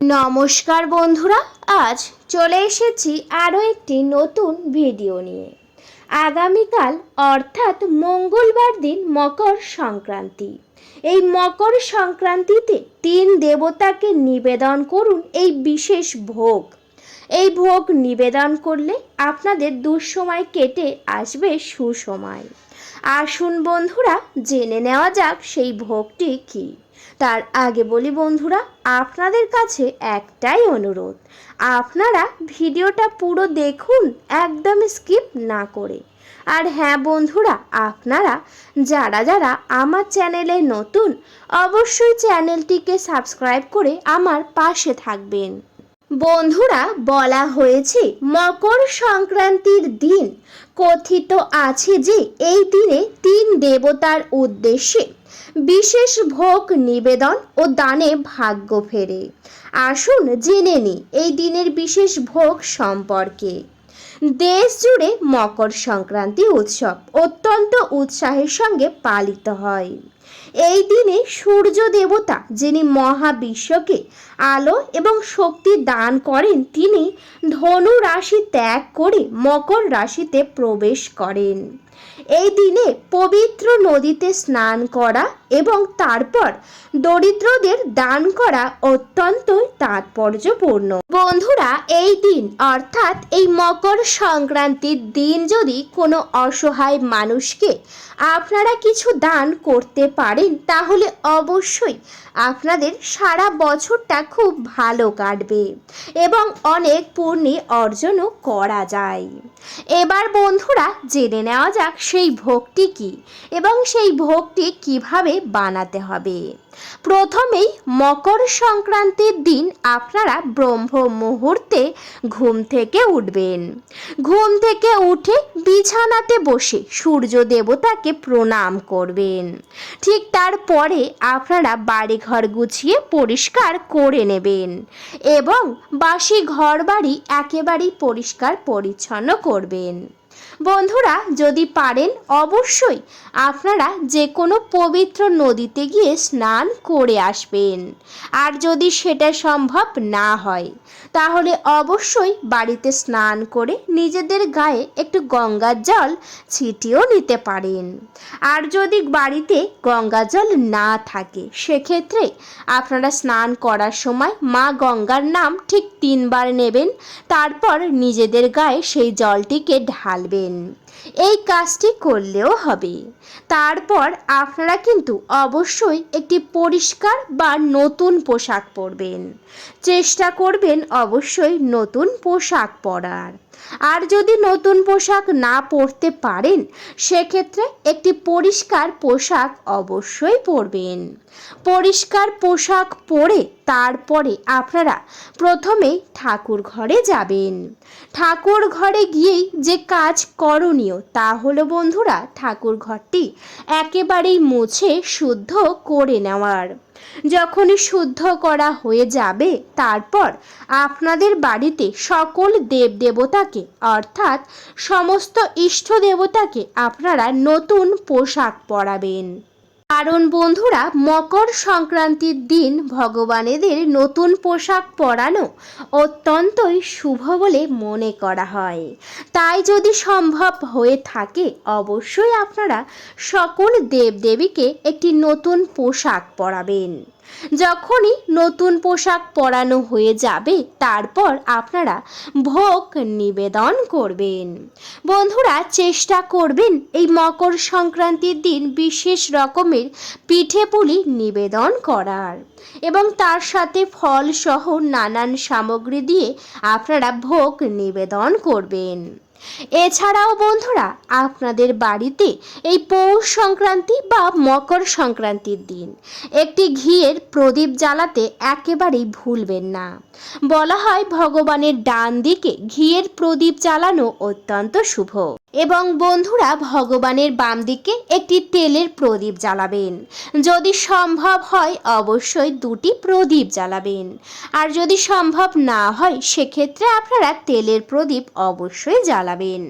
নমস্কার বন্ধুরা, আজ চলে এসেছি আরও একটি নতুন ভিডিও নিয়ে। আগামীকাল, অর্থাৎ মঙ্গলবার দিন মকর সংক্রান্তি। এই মকর সংক্রান্তিতে তিন দেবতাকে নিবেদন করুন এই বিশেষ ভোগ। এই ভোগ নিবেদন করলে আপনাদের দুঃসময় কেটে আসবে সুসময়। আসুন বন্ধুরা, জেনে নেওয়া যাক সেই ভোগটি কী। তার আগে বলি বন্ধুরা, আপনাদের কাছে একটাই অনুরোধ। আপনারা ভিডিওটা পুরো দেখুন একদম স্কিপ না করে। আর হ্যাঁ বন্ধুরা, আপনারা যারা যারা আমার চ্যানেলে নতুন, অবশ্যই চ্যানেলটিকে সাবস্ক্রাইব করে আমার পাশে থাকবেন। বন্ধুরা, বলা হয়েছে, মকর সংক্রান্তির দিন কথিত আছে যে, এই দিনে তিন দেবতার উদ্দেশ্যে বিশেষ ভোগ, নিবেদন ও দানে ভাগ্য ফেরে। আসুন জেনে নি এই দিনের বিশেষ ভোগ সম্পর্কে। দেশ জুড়ে মকর সংক্রান্তি উৎসব অত্যন্ত উৎসাহের সঙ্গে পালিত হয়। এই দিনে সূর্য দেবতা যিনি মহাবিশ্বকে আলো এবং শক্তি দান করেন, তিনি ধনু রাশি ত্যাগ করে মকর রাশিতে প্রবেশ করেন। এই দিনে পবিত্র নদীতে স্নান করা এবং তারপর দরিদ্রদের দান করা অত্যন্ত তাৎপর্যপূর্ণ। বন্ধুরা, এই দিন, অর্থাৎ এই মকর সংক্রান্তির দিন যদি কোনো অসহায় মানুষকে আপনারা কিছু দান করতে পারেন, তাহলে অবশ্যই আপনাদের সারা বছরটা খুব ভালো কাটবে এবং অনেক পূর্ণি অর্জনও করা যায়। এবার বন্ধুরা, জেনে নেওয়া যাক সেই ভোগটি কি এবং সেই ভোগটি কীভাবে বানাতে হবে? প্রথমেই মকর সংক্রান্তির দিন আপনারা ব্রহ্ম মুহূর্তে ঘুম থেকে উঠবেন। ঘুম থেকে উঠে বিছানাতে বসে সূর্য দেবতাকে প্রণাম করবেন। ঠিক তারপরে আপনারা বাড়িঘর গুছিয়ে পরিষ্কার করে নেবেন এবং বাসি ঘর বাড়ি একেবারেই পরিষ্কার পরিচ্ছন্ন করবেন। বন্ধুরা, যদি পারেন, অবশ্যই আপনারা যে কোনো পবিত্র নদীতে গিয়ে স্নান করে আসবেন। আর যদি সেটা সম্ভব না হয়, তাহলে অবশ্যই বাড়িতে স্নান করে নিজেদের গায়ে একটু গঙ্গার জল ছিটিয়েও নিতে পারেন। আর যদি বাড়িতে গঙ্গা জল না থাকে, সেক্ষেত্রে আপনারা স্নান করার সময় মা গঙ্গার নাম ঠিক তিনবার নেবেন, তারপর নিজেদের গায়ে সেই জলটিকে ঢালবেন। এই কাজটি করলেও হবে। তারপর আপনারা কিন্তু অবশ্যই একটি পরিষ্কার বা নতুন পোশাক পরবেন। চেষ্টা করবেন অবশ্যই নতুন পোশাক পরার। আর যদি নতুন পোশাক না পরতে পারেন, সেক্ষেত্রে একটি পরিষ্কার পোশাক অবশ্যই পরবেন। পরিষ্কার পোশাক পরে তারপরে আপনারা প্রথমে ঠাকুর ঘরে যাবেন। ঠাকুর ঘরে গিয়েই যে কাজ করণীয়, তা হলো বন্ধুরা, ঠাকুর ঘরটি একেবারেই মুছে শুদ্ধ করে নেওয়ার। যখনই শুদ্ধ করা হয়ে যাবে, তারপর আপনাদের বাড়িতে সকল দেবদেবতাকে, অর্থাৎ সমস্ত ইষ্ট দেবতাকে আপনারা নতুন পোশাক পরাবেন। কারণ বন্ধুরা, মকর সংক্রান্তির দিন ভগবানেদের নতুন পোশাক পরানো অত্যন্তই শুভ বলে মনে করা হয়। তাই যদি সম্ভব হয়ে থাকে, অবশ্যই আপনারা সকল দেবদেবীকে একটি নতুন পোশাক পরাবেন। যখনই নতুন পোশাক পরানো হয়ে যাবে, তারপর আপনারা ভোগ নিবেদন করবেন। বন্ধুরা, চেষ্টা করবেন এই মকর সংক্রান্তির দিন বিশেষ রকমের পিঠে পুলি নিবেদন করার। এবং তার সাথে ফল সহ নানান সামগ্রী দিয়ে আপনারা ভোগ নিবেদন করবেন। এছাড়াও বন্ধুরা, আপনাদের বাড়িতে এই পৌষ সংক্রান্তি বা মকর সংক্রান্তির দিন। একটি ঘিয়ের প্রদীপ জ্বালাতে একেবারেই ভুলবেন না। বলা হয় ভগবানের ডান দিকে ঘিয়ের প্রদীপ জ্বালানো অত্যন্ত শুভ। এবং বন্ধুরা ভগবানের বাম দিকে একটি তেলের প্রদীপ জ্বালাবেন। যদি সম্ভব হয় অবশ্যই দুটি প্রদীপ জ্বালাবেন। আর যদি সম্ভব না হয়, সেক্ষেত্রে আপনারা তেলের প্রদীপ অবশ্যই জ্বালাবেন।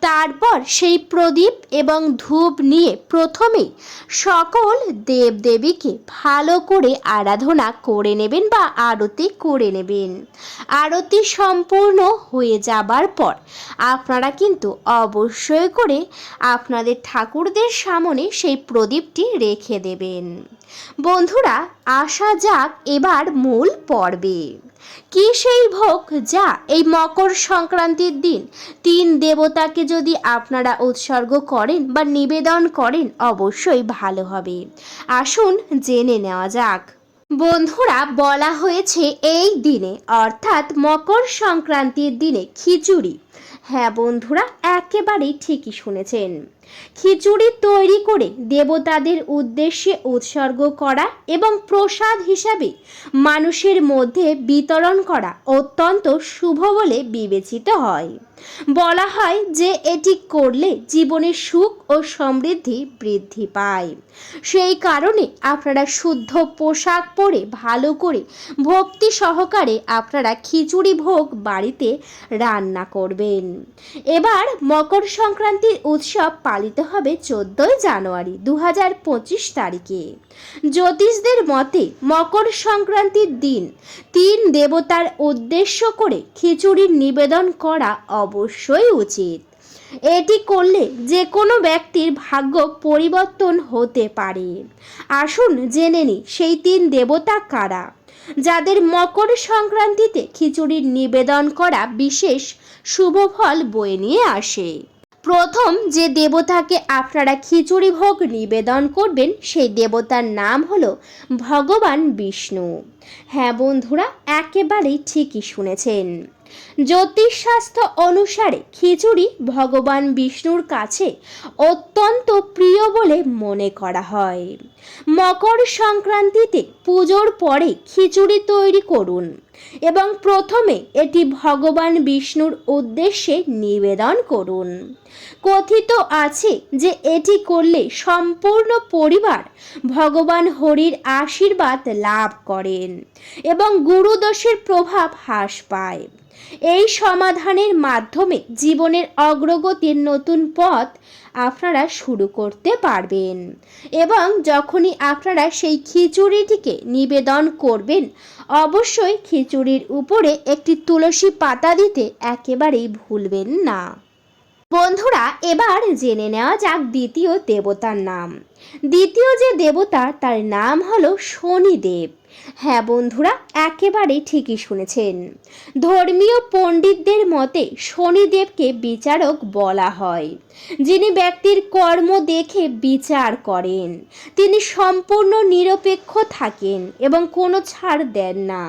তারপর সেই প্রদীপ এবং ধূপ নিয়ে প্রথমে সকল দেবদেবীকে ভালো করে আরাধনা করে নেবেন বা আরতি করে নেবেন। আরতি সম্পূর্ণ হয়ে যাবার পর আপনারা কিন্তু অবশ্যই করে আপনাদের ঠাকুরদের সামনে সেই প্রদীপটি রেখে দেবেন। বন্ধুরা, আসা যাক এবার মূল পর্বে। কি সেই ভোগ যা এই মকর সংক্রান্তির দিন তিন দেবতাকে যদি আপনারা উৎসর্গ করেন বা নিবেদন করেন, অবশ্যই ভালো হবে। আসুন জেনে নেওয়া যাক। বন্ধুরা, বলা হয়েছে এই দিনে, অর্থাৎ মকর সংক্রান্তির দিনে খিচুড়ি। হ্যাঁ বন্ধুরা একেবারেই ঠিকই শুনেছেন। খিচুড়ি তৈরি করে দেবতাদের উদ্দেশ্যে উৎসর্গ করা এবং প্রসাদ হিসাবে মানুষের মধ্যে বিতরণ করা অত্যন্ত শুভ বলে বিবেচিত হয়। বলা হয় যে এটি করলে জীবনে সুখ ও সমৃদ্ধি বৃদ্ধি পায়। সেই কারণে আপনারা শুদ্ধ পোশাক পরে ভালো করে ভক্তি সহকারে আপনারা খিচুড়ি ভোগ বাড়িতে রান্না করবেন। এবার মকর সংক্রান্তির উৎসব পালিত হবে চোদ্দই জানুয়ারি দু হাজার পঁচিশ তারিখে। জ্যোতিষদের মতে মকর সংক্রান্তির দিন তিন দেবতার উদ্দেশ্য করে খিচুড়ির নিবেদন করা অবশ্যই উচিত। এটি করলে যে কোনো ব্যক্তির ভাগ্য পরিবর্তন হতে পারে। আসুন জেনে নি সেই তিন দেবতা কারা, যাদের মকর সংক্রান্তিতে খিচুড়ির নিবেদন করা বিশেষ শুভ ফল বয়ে নিয়ে আসে। প্রথম যে দেবতাকে আপনারা খিচুড়ি ভোগ নিবেদন করবেন, সেই দেবতার নাম হলো ভগবান বিষ্ণু। হ্যাঁ বন্ধুরা, একেবারেই ঠিকই শুনেছেন। জ্যোতিষশাস্ত্র অনুসারে খিচুড়ি ভগবান বিষ্ণুর কাছে অত্যন্ত প্রিয় বলে মনে করা হয়। মকর সংক্রান্তিতে পুজোর পরে খিচুড়ি তৈরি করুন এবং প্রথমে এটি ভগবান বিষ্ণুর উদ্দেশ্যে নিবেদন করুন। কথিত আছে যে এটি করলে সম্পূর্ণ পরিবার ভগবান হরির আশীর্বাদ লাভ করেন এবং গুরুদোষের প্রভাব হ্রাস পায়। এই সমাধানের মাধ্যমে জীবনের অগ্রগতির নতুন পথ আপনারা শুরু করতে পারবেন। এবং যখনই আপনারা সেই খিচুড়িটিকে নিবেদন করবেন, অবশ্যই খিচুড়ির উপরে একটি তুলসী পাতা দিতে একেবারেই ভুলবেন না। বন্ধুরা, এবার জেনে নেওয়া যাক দ্বিতীয় দেবতার নাম। দ্বিতীয় যে দেবতা, তার নাম হলো শনিদেব। হ্যাঁ বন্ধুরা, একেবারে ঠিকই শুনেছেন। ধর্মীয় পণ্ডিতদের মতে শনিদেবকে বিচারক বলা হয়। যিনি ব্যক্তির কর্ম দেখে বিচার করেন, তিনি সম্পূর্ণ নিরপেক্ষ থাকেন এবং কোনো ছাড় দেন না।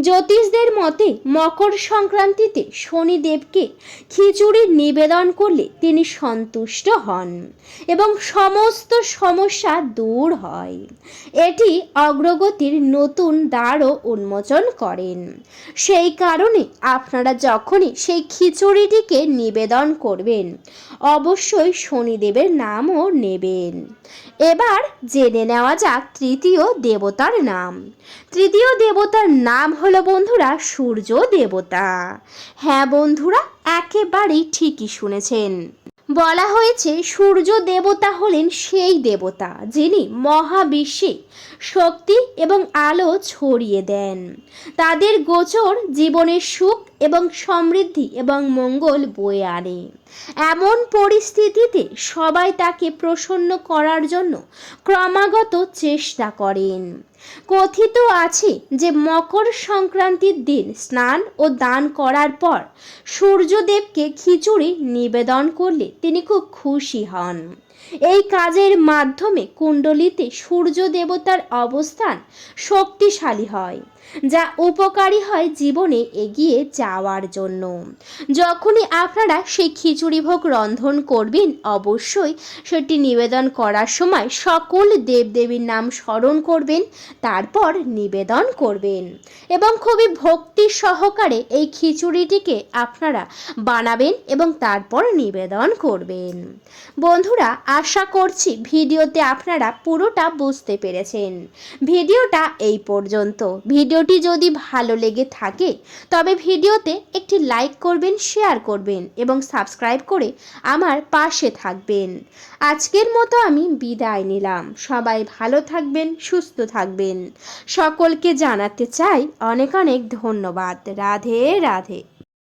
জ্যোতিষদের মতে মকর সংক্রান্তিতে শনিদেবকে খিচুড়ি নিবেদন করলে তিনি সন্তুষ্ট হন এবং সমস্ত সমস্যা দূর হয়। এটি অগ্রগতির নতুন দ্বারও উন্মোচন করেন। সেই কারণে আপনারা যখনই সেই খিচুড়িটিকে নিবেদন করবেন, অবশ্যই শনিদেবের নামও নেবেন। এবার জেনে নেওয়া যাক তৃতীয় দেবতার নাম। তৃতীয় দেবতার নাম হলো বন্ধুরা সূর্য দেবতা। হ্যাঁ বন্ধুরা, একেবারেই ঠিকই শুনেছেন। বলা হয়েছে সূর্য দেবতা হলেন সেই দেবতা যিনি মহাবিশ্বে শক্তি এবং আলো ছড়িয়ে দেন। তাদের গোচর জীবনের সুখ এবং সমৃদ্ধি এবং মঙ্গল বয়ে আনে। এমন পরিস্থিতিতে সবাই তাকে প্রসন্ন করার জন্য ক্রমাগত চেষ্টা করেন। কথিত আছে যে মকর সংক্রান্তির দিন স্নান ও দান করার পর সূর্যদেবকে খিচুড়ি নিবেদন করলে তিনি খুব খুশি হন। এই কাজের মাধ্যমে কুণ্ডলিতে সূর্য দেবতার অবস্থান শক্তিশালী হয়। যা উপকারী হয় জীবনে এগিয়ে যাওয়ার জন্য। যখনই আপনারা সেই খিচুড়ি ভোগ রন্ধন করবেন, অবশ্যই সেটি নিবেদন করার সময় সকল দেবদেবীর নাম স্মরণ করবেন, তারপর নিবেদন করবেন। এবং খুবই ভক্তি সহকারে এই খিচুড়িটিকে আপনারা বানাবেন এবং তারপর নিবেদন করবেন। বন্ধুরা, আশা করছি ভিডিওতে আপনারা পুরোটা বুঝতে পেরেছেন। ভিডিওটা এই পর্যন্ত। ভিডিওটি যদি ভালো লেগে থাকে, তবে ভিডিওতে একটি লাইক করবেন, শেয়ার করবেন এবং সাবস্ক্রাইব করে আমার পাশে থাকবেন। আজকের মতো আমি বিদায় নিলাম। সবাই ভালো থাকবেন, সুস্থ থাকবেন। সকলকে জানাতে চাই অনেক অনেক ধন্যবাদ। রাধে রাধে।